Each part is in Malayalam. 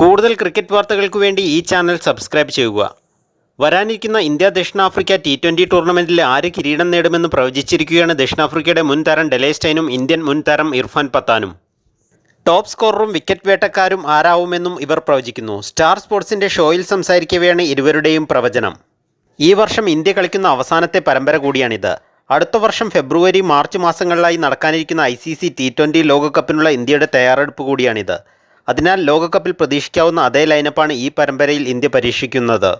കൂടുതൽ ക്രിക്കറ്റ് വാർത്തകൾക്ക് വേണ്ടി ഈ ചാനൽ സബ്സ്ക്രൈബ് ചെയ്യുക. വരാനിരിക്കുന്ന ഇന്ത്യ ദക്ഷിണാഫ്രിക്ക ടി ട്വന്റി ടൂർണമെന്റിൽ ആര് കിരീടം നേടുമെന്ന് പ്രവചിച്ചിരിക്കുകയാണ് ദക്ഷിണാഫ്രിക്കയുടെ മുൻ താരം ഡെലേസ്റ്റൈനും ഇന്ത്യൻ മുൻ താരം ഇർഫാൻ പത്താനും. ടോപ്പ് സ്കോററും വിക്കറ്റ് വേട്ടക്കാരും ആരാവുമെന്നും ഇവർ പ്രവചിക്കുന്നു. സ്റ്റാർ സ്പോർട്സിന്റെ ഷോയിൽ സംസാരിക്കവെയാണ് ഇരുവരുടെയും പ്രവചനം. ഈ വർഷം ഇന്ത്യ കളിക്കുന്ന അവസാനത്തെ പരമ്പര കൂടിയാണിത്. അടുത്ത വർഷം ഫെബ്രുവരി മാർച്ച് മാസങ്ങളിലായി നടക്കാനിരിക്കുന്ന I C C T twenty ലോകകപ്പിനുള്ള ഇന്ത്യയുടെ തയ്യാറെടുപ്പ് കൂടിയാണിത്. അതിനാൽ ലോകകപ്പിൽ പ്രതീക്ഷിക്കാവുന്ന അതേ ലൈനപ്പാണ് ഈ പരമ്പരയിൽ ഇന്ത്യ പരീക്ഷിക്കുന്നത്.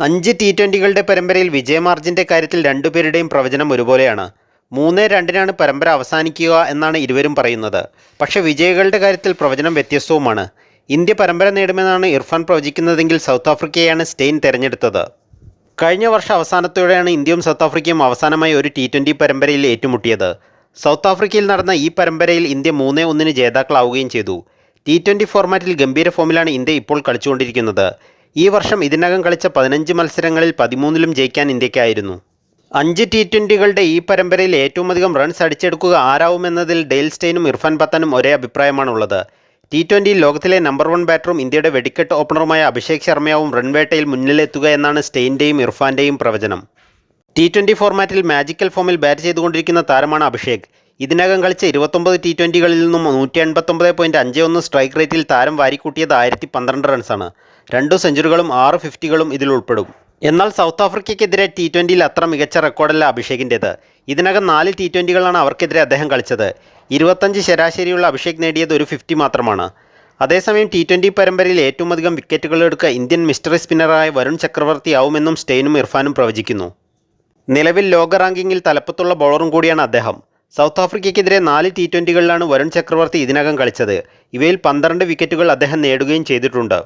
അഞ്ച് ടി ട്വന്റികളുടെ പരമ്പരയിൽ വിജയമാർജിന്റെ കാര്യത്തിൽ രണ്ടുപേരുടെയും പ്രവചനം ഒരുപോലെയാണ്. മൂന്ന് രണ്ടിനാണ് പരമ്പര അവസാനിക്കുക എന്നാണ് ഇരുവരും പറയുന്നത്. പക്ഷേ വിജയികളുടെ കാര്യത്തിൽ പ്രവചനം വ്യത്യസ്തവുമാണ്. ഇന്ത്യ പരമ്പര നേടുമെന്നാണ് ഇർഫാൻ പ്രവചിക്കുന്നതെങ്കിൽ സൗത്ത് ആഫ്രിക്കയെയാണ് സ്റ്റെയിൻ തിരഞ്ഞെടുത്തത്. കഴിഞ്ഞ വർഷ അവസാനത്തോടെയാണ് ഇന്ത്യയും സൗത്ത് ആഫ്രിക്കയും അവസാനമായി ഒരു ടി ട്വന്റി പരമ്പരയിൽ ഏറ്റുമുട്ടിയത്. സൗത്ത് ആഫ്രിക്കയിൽ നടന്ന ഈ പരമ്പരയിൽ ഇന്ത്യ മൂന്നേ ഒന്നിന് ജേതാക്കളാവുകയും ചെയ്തു. ടി ട്വന്റി ഫോർമാറ്റിൽ ഗംഭീര ഫോമിലാണ് ഇന്ത്യ ഇപ്പോൾ കളിച്ചുകൊണ്ടിരിക്കുന്നത്. ഈ വർഷം ഇതിനകം കളിച്ച പതിനഞ്ച് മത്സരങ്ങളിൽ പതിമൂന്നിലും ജയിക്കാൻ ഇന്ത്യക്കായിരുന്നു. അഞ്ച് ടി ട്വന്റികളുടെ ഈ പരമ്പരയിൽ ഏറ്റവും അധികം റൺസ് അടിച്ചെടുക്കുക ആരാവുമെന്നതിൽ ഡെയിൽ സ്റ്റെയിനും ഇർഫാൻ പത്താനും ഒരേ അഭിപ്രായമാണുള്ളത്. ടി ട്വന്റിയിൽ ലോകത്തിലെ നമ്പർ വൺ ബാറ്ററും ഇന്ത്യയുടെ വെടിക്കെട്ട് ഓപ്പണറുമായ അഭിഷേക് ശർമ്മയാവും റൺവേട്ടയിൽ മുന്നിലെത്തുക എന്നാണ് സ്റ്റെയിന്റെയും ഇർഫാന്റെയും പ്രവചനം. ടി ട്വന്റി ഫോർമാറ്റിൽ മാജിക്കൽ ഫോമിൽ ബാറ്റ് ചെയ്തുകൊണ്ടിരിക്കുന്ന താരമാണ് അഭിഷേക്. ഇതിനകം കളിച്ച ഇരുപത്തൊമ്പത് ടി ട്വന്റികളിൽ നിന്നും നൂറ്റി എൺപത്തൊമ്പത് പോയിന്റ് അഞ്ച് ഒന്ന് സ്ട്രൈക്ക് റേറ്റിൽ താരം വാരിക്കൂട്ടിയത് ആയിരത്തി പന്ത്രണ്ട് റൺസാണ് രണ്ടു സെഞ്ചുറികളും ആറ് ഫിഫ്റ്റികളും ഇതിൽ ഉൾപ്പെടും. എന്നാൽ സൗത്ത് ആഫ്രിക്കയ്ക്കെതിരെ ടി ട്വന്റിയിൽ അത്ര മികച്ച റെക്കോർഡല്ല അഭിഷേകിന്റേത് ഇതിനകം നാല് ടി ട്വന്റികളാണ് അവർക്കെതിരെ അദ്ദേഹം കളിച്ചത്. ഇരുപത്തഞ്ച് ശരാശരിയുള്ള അഭിഷേക് നേടിയത് ഒരു ഫിഫ്റ്റി മാത്രമാണ്. അതേസമയം ടി ട്വന്റി പരമ്പരയിൽ ഏറ്റവും അധികം വിക്കറ്റുകൾ എടുക്കുക ഇന്ത്യൻ മിസ്റ്ററി സ്പിന്നറായ വരുൺ ചക്രവർത്തി ആവുമെന്നും സ്റ്റെയിനും ഇർഫാനും പ്രവചിക്കുന്നു. നിലവിൽ ലോക റാങ്കിങ്ങിൽ തലപ്പത്തുള്ള ബൗളറും കൂടിയാണ് അദ്ദേഹം. സൗത്ത് ആഫ്രിക്കയ്ക്കെതിരെ നാല് ടി ട്വന്റികളിലാണ് വരുൺ ചക്രവർത്തി ഇതിനകം കളിച്ചത്. ഇവയിൽ പന്ത്രണ്ട് വിക്കറ്റുകൾ അദ്ദേഹം നേടുകയും ചെയ്തിട്ടുണ്ട്.